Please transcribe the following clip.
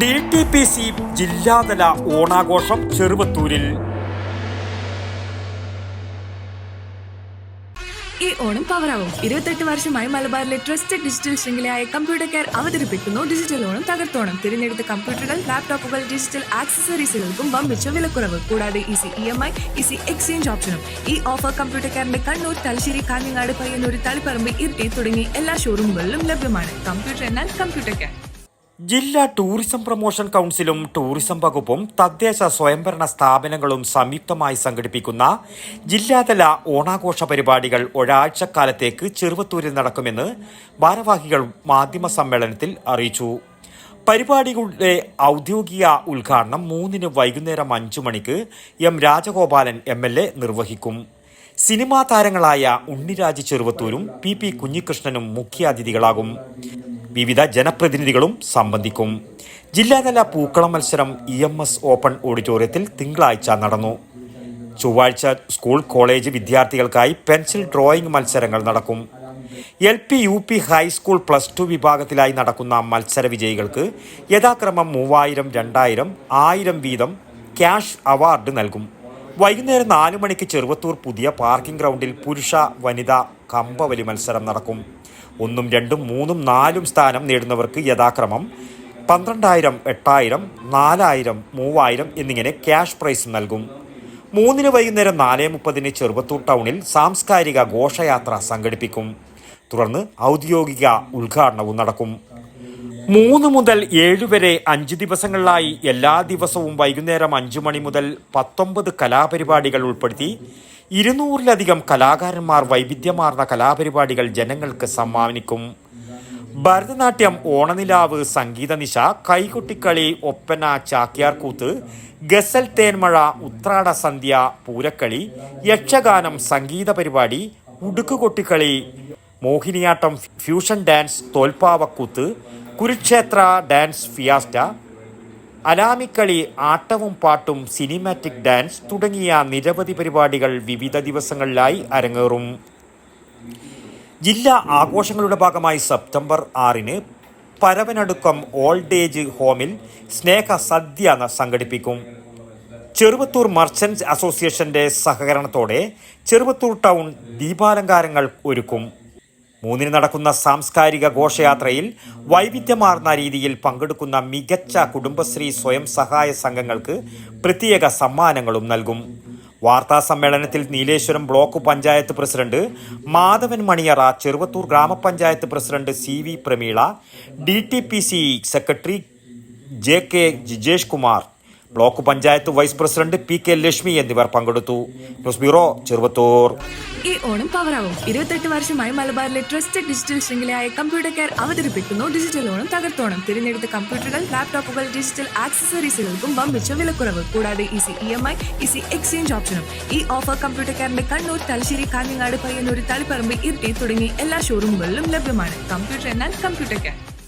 D T P C ജില്ലാതല ഓണാഘോഷം ചെറുവത്തൂരിൽ. ഈ ഓണം പവറാവും. ഇരുപത്തെട്ട് വർഷമായി മലബാറിലെ ട്രസ്റ്റഡ് ഡിജിറ്റൽ ശൃംഖലയായ കമ്പ്യൂട്ടർ കെയർ അവതരിപ്പിക്കുന്നു. ഡിജിറ്റൽ ഓണം തകർത്തോണം. തിരഞ്ഞെടുത്ത കമ്പ്യൂട്ടറുകൾ ലാപ്ടോപ്പുകൾ ഡിജിറ്റൽ ആക്സസറീസുകൾക്കും വമ്പിച്ച വിലക്കുറവ്. കൂടാതെ easy E M I easy exchange ഓപ്ഷനും. ഈ ഓഫർ കമ്പ്യൂട്ടർ കെയറിന്റെ കണ്ണൂർ തലശ്ശേരി കാഞ്ഞങ്ങാട് പയ്യന്നൂർ തളിപ്പറമ്പ് ഇരിട്ടി തുടങ്ങി എല്ലാ ഷോറൂമുകളിലും ലഭ്യമാണ്. കമ്പ്യൂട്ടർ എന്നാൽ കമ്പ്യൂട്ടർ കെയർ ജില്ലാ ടൂറിസം പ്രൊമോഷൻ കൗൺസിലും ടൂറിസം വകുപ്പും തദ്ദേശ സ്വയംഭരണ സ്ഥാപനങ്ങളും സംയുക്തമായി സംഘടിപ്പിക്കുന്ന ജില്ലാതല ഓണാഘോഷ പരിപാടികൾ ഒരാഴ്ചക്കാലത്തേക്ക് ചെറുവത്തൂരിൽ നടക്കുമെന്ന് ഭാരവാഹികൾ മാധ്യമ സമ്മേളനത്തിൽ അറിയിച്ചു. പരിപാടികളുടെ ഔദ്യോഗിക ഉദ്ഘാടനം മൂന്നിന് വൈകുന്നേരം അഞ്ചു മണിക്ക് M Rajagopalan M L A നിർവഹിക്കും. സിനിമാ താരങ്ങളായ ഉണ്ണിരാജ് ചെറുവത്തൂരും പി പി കുഞ്ഞികൃഷ്ണനും മുഖ്യാതിഥികളാകും. വിവിധ ജനപ്രതിനിധികളും സംബന്ധിക്കും. ജില്ലാതല പൂക്കള മത്സരം ഇ എം എസ് ഓപ്പൺ ഓഡിറ്റോറിയത്തിൽ തിങ്കളാഴ്ച നടന്നു. ചൊവ്വാഴ്ച സ്കൂൾ കോളേജ് വിദ്യാർത്ഥികൾക്കായി പെൻസിൽ ഡ്രോയിങ് മത്സരങ്ങൾ നടക്കും. L P U P high school plus two വിഭാഗത്തിലായി നടക്കുന്ന മത്സര വിജയികൾക്ക് യഥാക്രമം മൂവായിരം രണ്ടായിരം ആയിരം വീതം ക്യാഷ് അവാർഡ് നൽകും. വൈകുന്നേരം നാലു മണിക്ക് ചെറുവത്തൂർ പുതിയ പാർക്കിംഗ് ഗ്രൗണ്ടിൽ പുരുഷ വനിത കമ്പവലി മത്സരം നടക്കും. ഒന്നും രണ്ടും മൂന്നും നാലും സ്ഥാനം നേടുന്നവർക്ക് യഥാക്രമം പന്ത്രണ്ടായിരം എട്ടായിരം നാലായിരം മൂവായിരം എന്നിങ്ങനെ ക്യാഷ് പ്രൈസ് നൽകും. മൂന്നിന് വൈകുന്നേരം നാല് മുപ്പതിന് ചെറുവത്തൂർ ടൗണിൽ സാംസ്കാരിക ഘോഷയാത്ര സംഘടിപ്പിക്കും. തുടർന്ന് ഔദ്യോഗിക ഉദ്ഘാടനവും നടക്കും. മൂന്ന് മുതൽ ഏഴ് വരെ അഞ്ച് ദിവസങ്ങളിലായി എല്ലാ ദിവസവും വൈകുന്നേരം അഞ്ചു മണി മുതൽ പത്തൊമ്പത് കലാപരിപാടികൾ ഉൾപ്പെടുത്തി ഇരുന്നൂറിലധികം കലാകാരന്മാർ വൈവിധ്യമാർന്ന കലാപരിപാടികൾ ജനങ്ങൾക്ക് സമ്മാനിക്കും. ഭരതനാട്യം ഓണനിലാവ് സംഗീതനിശ കൈകൊട്ടിക്കളി ഒപ്പന ചാക്യാർകൂത്ത് ഗസൽ തേന്മഴ ഉത്രാട സന്ധ്യ പൂരക്കളി യക്ഷഗാനം സംഗീത പരിപാടി Udukkukottikkali Mohiniyattam fusion dance Tholpavakoothu Kurukshetra dance fiesta Alamikkali ആട്ടവും പാട്ടും സിനിമാറ്റിക് ഡാൻസ് തുടങ്ങിയ നിരവധി പരിപാടികൾ വിവിധ ദിവസങ്ങളിലായി അരങ്ങേറും. ജില്ലാ ആഘോഷങ്ങളുടെ ഭാഗമായി സെപ്റ്റംബർ ആറിന് പരവനടുക്കം ഓൾഡ് ഏജ് ഹോമിൽ സ്നേഹ സദ്യ സംഘടിപ്പിക്കും. ചെറുവത്തൂർ മർച്ചൻസ് അസോസിയേഷന്റെ സഹകരണത്തോടെ ചെറുവത്തൂർ ടൗൺ ദീപാലങ്കാരങ്ങൾ ഒരുക്കും. മൂന്നിന് നടക്കുന്ന സാംസ്കാരിക ഘോഷയാത്രയിൽ വൈവിധ്യമാർന്ന രീതിയിൽ പങ്കെടുക്കുന്ന മികച്ച കുടുംബശ്രീ സ്വയം സഹായ സംഘങ്ങൾക്ക് പ്രത്യേക സമ്മാനങ്ങളും നൽകും. വാർത്താ സമ്മേളനത്തിൽ നീലേശ്വരം ബ്ലോക്ക് പഞ്ചായത്ത് പ്രസിഡന്റ് മാധവൻ മണിയറ ചെറുവത്തൂർ ഗ്രാമപഞ്ചായത്ത് president C V Prameela D T P C secretary J K Jijesh Kumar block panchayat vice president P K Lakshmi എന്നിവർ പങ്കെടുത്തു. News bureau Cheruvathur. ഈ ഓണം പവറാവും. ഇരുപത്തെട്ട് വർഷമായി മലബാറിലെ ട്രസ്റ്റഡ് ഡിജിറ്റൽ ശൃംഖലയായ കമ്പ്യൂട്ടർ കെയർ അവതരിപ്പിക്കുന്നു. ഡിജിറ്റൽ ഓണം തകർത്തോണം. തിരഞ്ഞെടുത്ത കമ്പ്യൂട്ടറുകൾ ലാപ്ടോപ്പുകൾ ഡിജിറ്റൽ ആക്സസറീസുകൾക്കും വമ്പിച്ച വിലക്കുറവ്. കൂടാതെ easy E M I easy exchange ഓപ്ഷനും ഈ ഓഫർ കമ്പ്യൂട്ടർ കെയറിന്റെ കണ്ണൂർ തലശ്ശേരി കാഞ്ഞങ്ങാട് പയ്യന്നൂർ തളിപ്പറമ്പ് ഇരിട്ടി തുടങ്ങി എല്ലാ ഷോറൂമുകളിലും ലഭ്യമാണ്. കമ്പ്യൂട്ടർ എന്നാൽ കമ്പ്യൂട്ടർ കെയർ